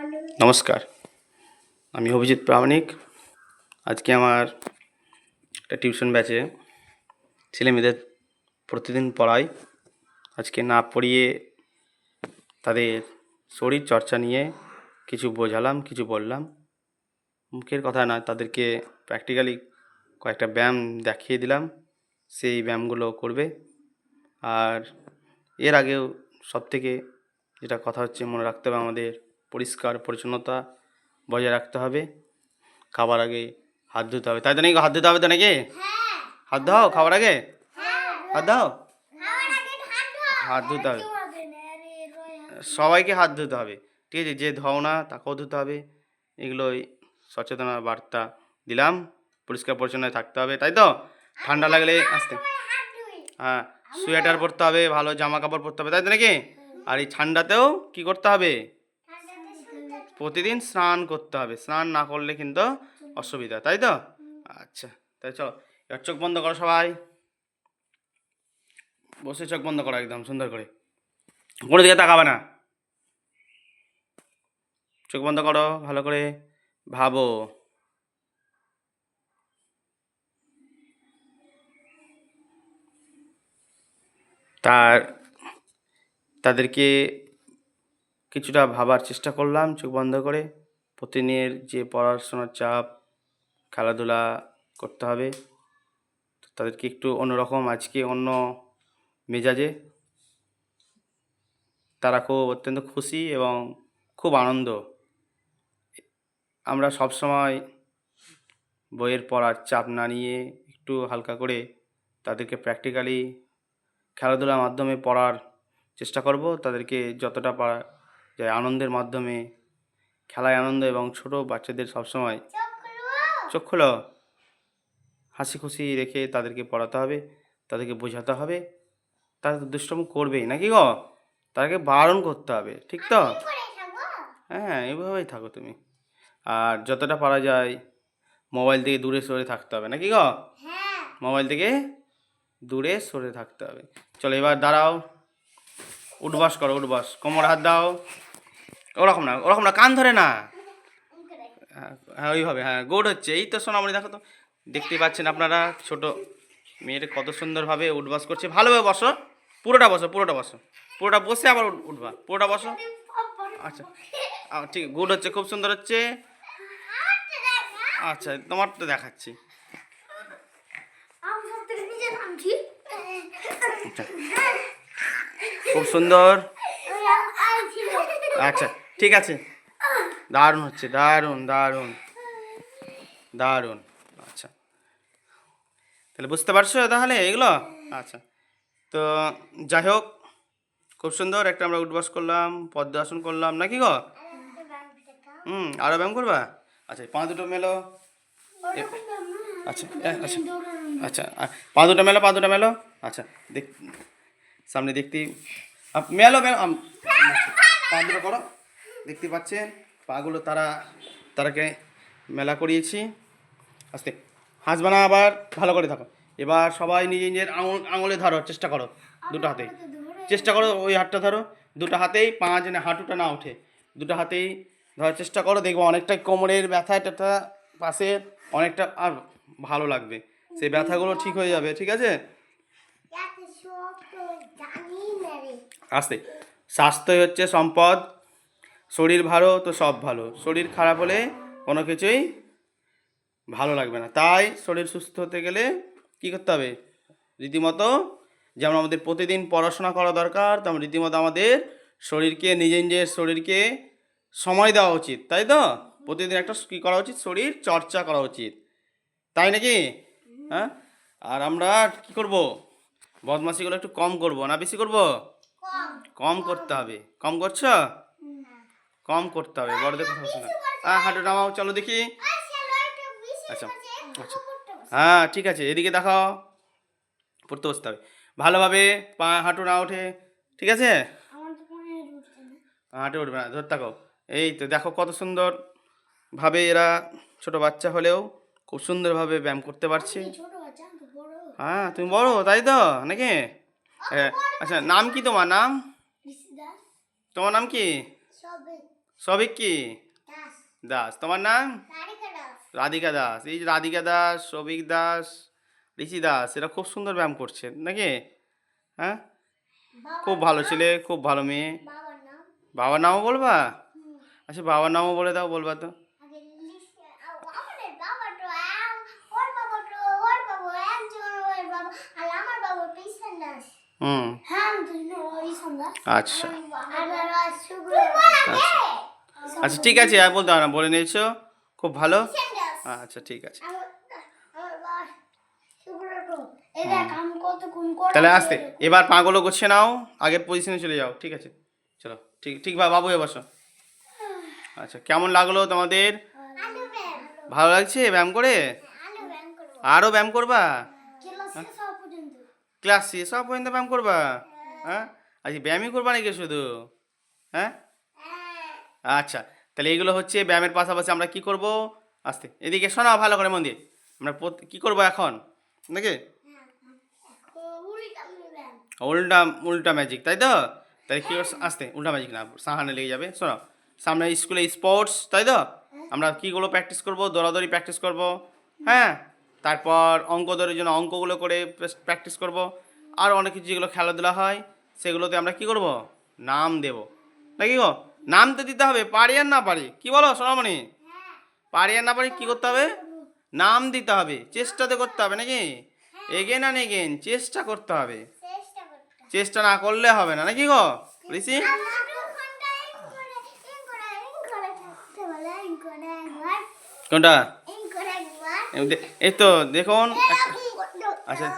নমস্কার, আমি অভিজিৎ প্রামাণিক। আজকে আমার একটা টিউশন ব্যাচে ছেলে মেয়েদের প্রতিদিন পড়াই। আজকে না পড়িয়ে তাদের শরীর চর্চা নিয়ে কিছু বোঝালাম, কিছু বললাম। মুখের কথা না, তাদেরকে প্র্যাকটিক্যালি কয়েকটা ব্যায়াম দেখিয়ে দিলাম, সেই ব্যায়ামগুলো করবে। আর এর আগেও সবথেকে যেটা কথা হচ্ছে মনে রাখতে হবে আমাদের পরিষ্কার, পরিচ্ছন্নতা বজায় রাখতে হবে। খাবার আগে হাত ধুতে হবে। তাই তো নাকি হাত ধুতে হবে তো নাকি? হাত দাও খাবার আগে? হাত দাও হাত ধুতে হবে। সবাইকে হাত ধুতে হবে। ঠিক আছে, যে ধও না তাকেও ধুতে হবে। এগুলোই সচেতনতা বার্তা দিলাম। পরিষ্কার, পরিচ্ছন্ন থাকতে হবে। তাই তো? ঠান্ডা লাগলে আসতে। হ্যাঁ সোয়েটার পরতে হবে, ভালো জামা কাপড় পরতে হবে। তাই তো নাকি? আর এই ঠান্ডাতেও কী করতে হবে? প্রতিদিন স্নান করতে হবে। স্নান না করলে কিন্তু অসুবিধা, তাই তো? আচ্ছা তাই চলো, এবার চোখ বন্ধ করো সবাই। বসে চোখ বন্ধ করো একদম, সুন্দর করে। কোনো দিকে তাকাবে না। চোখ বন্ধ করো, ভালো করে ভাবো। তার, তাদেরকে কিছুটা ভাবার চেষ্টা করলাম, চোখ বন্ধ করে। প্রতিদিনের যে পড়াশোনার চাপ, খেলাধুলা করতে হবে তাদেরকে একটু অন্যরকম, আজকে অন্য মেজাজে। তারা খুব অত্যন্ত খুশি এবং খুব আনন্দ। আমরা সব সময় বইয়ের পড়ার চাপ না নিয়ে একটু হালকা করে তাদেরকে প্র্যাকটিক্যালি খেলাধুলার মাধ্যমে পড়ার চেষ্টা করব। তাদেরকে যতটা পারা যায় আনন্দের মাধ্যমে খেলায় আনন্দ এবং ছোট বাচ্চাদের সবসময় চোখ খোলো। হাসি খুশি রেখে তাদেরকে পড়াতে হবে তাদেরকে বোঝাতে হবে। তারা তো দুষ্টম করবেই নাকি গো? তাদেরকে বারণ করতে হবে ঠিক তো? হ্যাঁ এইভাবেই থাকো তুমি। আর যতটা পারা যায় মোবাইল থেকে দূরে সরে থাকতে হবে নাকি গো? মোবাইল থেকে দূরে সরে থাকতে হবে। চলো এবার দাঁড়াও। উঠবাস করো উঠবাস। কোমর হাত দাও। ওরকম না ওরকম না কান ধরে না। হ্যাঁ, হ্যাঁ ওইভাবে হ্যাঁ গোড হচ্ছে। এই তো সোনামণি দেখো তো দেখতে পাচ্ছেন আপনারা ছোট মেয়ের কত সুন্দরভাবে উঠবাস করছে। ভালোভাবে বসো পুরোটা বসো পুরোটা বসো পুরোটা বসে আবার উঠ- উঠবা পুরোটা বসো। আচ্ছা ঠিক গুড হচ্ছে খুব সুন্দর হচ্ছে। আচ্ছা তোমার তো দেখাচ্ছি আচ্ছা খুব সুন্দর। আচ্ছা ঠিক আছে। দারুণ হচ্ছে, দারুণ দারুণ দারুণ। আচ্ছা। তাহলে বুঝতে পারছ তাহলে এগুলো? আচ্ছা। তো যাই হোক, খুব সুন্দর একটা আমরা উঠবাস করলাম পদ্মাসন করলাম, নাকি গো? হুম আরও ব্যায়াম করবা? আচ্ছা পা দুটো মেলো। আচ্ছা আচ্ছা আচ্ছা আর পা দুটো মেলো, পা দুটো মেলো। আচ্ছা দেখ, সামনে দেখতেই আপ- মেলো মেলো, আম- পা দুটো করো। দেখতে পাচ্ছেন পাগুলো তারা তারাকে মেলা করিয়েছি। আস্তে হাসবে না আবার ভালো করে থাকো। এবার সবাই নিজে নিজের আঙুল আঙুলে ধরো চেষ্টা করো দুটো হাতে চেষ্টা করো ওই হাতটা ধরো দুটো হাতেই পা যেন হাঁটুটা না ওঠে দুটো হাতেই ধরার চেষ্টা করো দেখব অনেকটা কোমরের ব্যথা ট্যাথা পাশে অনেকটা আর ভালো লাগবে। সেই ব্যথাগুলো ঠিক হয়ে যাবে ঠিক আছে? আস্তে। স্বাস্থ্যই হচ্ছে সম্পদ, শরীর ভালো তো সব ভালো। শরীর খারাপ হলে কোনো কিছুই ভালো লাগবে না। তাই শরীর সুস্থ হতে গেলে কী করতে হবে? রীতিমতো যেমন আমাদের প্রতিদিন পড়াশোনা করা দরকার, তেমন রীতিমতো আমাদের শরীরকে, নিজে নিজের শরীরকে সময় দেওয়া উচিত, তাই তো? প্রতিদিন একটা কী করা উচিত? শরীর চর্চা করা উচিত। তাই নাকি? হ্যাঁ? আর আমরা কি করব? বদমাশিগুলো একটু কম করব না বেশি করব? কম করতে হবে। কম করছ? কম করতে হবে। বড়দের কথা শোনা হ্যাঁ হাঁটু নামাও চলো দেখি। আচ্ছা আচ্ছা। হ্যাঁ ঠিক আছে এদিকে দেখাও। পড়তে বসতে হবে। ভালোভাবে পা হাঁটু না ওঠে ঠিক আছে? হাঁটে উঠবে না ধর থাকো। এই তো দেখো কত সুন্দর ভাবে এরা ছোট বাচ্চা হলেও খুব সুন্দরভাবে ব্যায়াম করতে পারছে। হ্যাঁ তুমি বড় তাই তো? নাকি? হ্যাঁ আচ্ছা নাম কি তোমার? নাম? তোমার নাম কি? সবিক কি? দাস। তোমার নাম? রাধিকা দাস। এই যে রাধিকা দাস সবিক দাস ঋষি দাস এরা খুব সুন্দর ব্যায়াম করছে নাকি? হ্যাঁ? খুব ভালো ছেলে খুব ভালো মেয়ে। বাবার নামও বলবা? আচ্ছা বাবার নামও বলে দাও বলবা তো। হুম। আচ্ছা। আচ্ছা। আচ্ছা ঠিক আছে আর বলতে না বলে নিয়েছো? খুব ভালো? আচ্ছা ঠিক আছে। তাহলে আসতে এবার পাগুলো গুছিয়ে নাও আগের পজিশনে চলে যাও ঠিক আছে? চলো ঠিক ঠিক বা বাবু বসো। আচ্ছা কেমন লাগল তোমাদের? ভালো লাগছে ব্যায়াম করে? আরও ব্যায়াম করবা? ক্লাস শেষ হওয়া পর্যন্ত ব্যায়াম করবা? হ্যাঁ? আচ্ছা ব্যায়ামই করবা নাকি শুধু? হ্যাঁ? আচ্ছা তাহলে এইগুলো হচ্ছে ব্যায়ামের পাশাপাশি আমরা কি করব? আস্তে, এদিকে শোনা, ভালো করে মন দিয়ে। আমরা কি করব এখন? নাকি? উল্টা উল্টা ম্যাজিক তাই তো? তাহলে কি আস্তে, উল্টা ম্যাজিক না, সাহানে লেগে যাবে। শোনো, সামনে স্কুলে স্পোর্টস তাই তো? আমরা কীগুলো প্র্যাকটিস করব? দৌড়াদৌড়ি প্র্যাকটিস করব। হ্যাঁ? তারপর অঙ্ক দৌড়ের জন্য অঙ্কগুলো করে প্র্যাকটিস করব। আর অনেক কিছু যেগুলো খেলাধুলা হয় সেগুলোতে আমরা কি করব? নাম দেব। নাকি গো? নাম তো দিতে হবে পারি আর না পারি? কি বলো সোনামণি? পারি আর না পারি কী করতে হবে? নাম দিতে হবে চেষ্টাতে করতে হবে নাকি? এগেন আর এগেন চেষ্টা করতে হবে। চেষ্টা না করলে হবে না নাকি গো? ঋষি? কোনটা এই তো দেখুন আচ্ছা।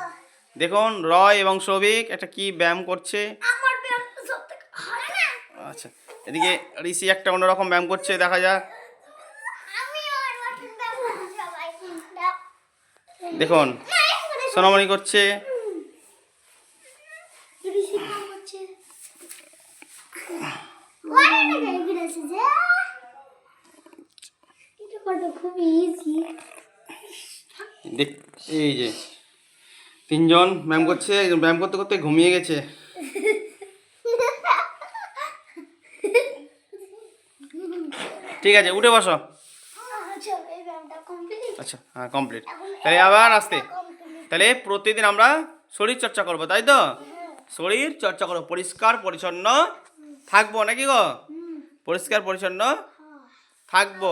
দেখুন রয় এবং সৌভিক একটা কি ব্যায়াম করছে? আচ্ছা এদিকে ঋষি একটা অন্যরকম ব্যায়াম করছে দেখা যাক। দেখুন সোনামণি করছে। দেখ এই যে তিনজন ব্যায়াম করছে ব্যায়াম করতে করতে ঘুমিয়ে গেছে। ঠিক আছে, উঠে বসো। আচ্ছা হ্যাঁ কমপ্লিট তাহলে আবার আসতে। তাহলে প্রতিদিন আমরা শরীর চর্চা করব, তাই তো? শরীর চর্চা করব, পরিষ্কার, পরিচ্ছন্ন থাকব নাকি গো? পরিষ্কার, পরিচ্ছন্ন থাকব,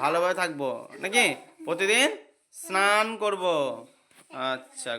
ভালোভাবে থাকব, নাকি? প্রতিদিন স্নান করব। আচ্ছা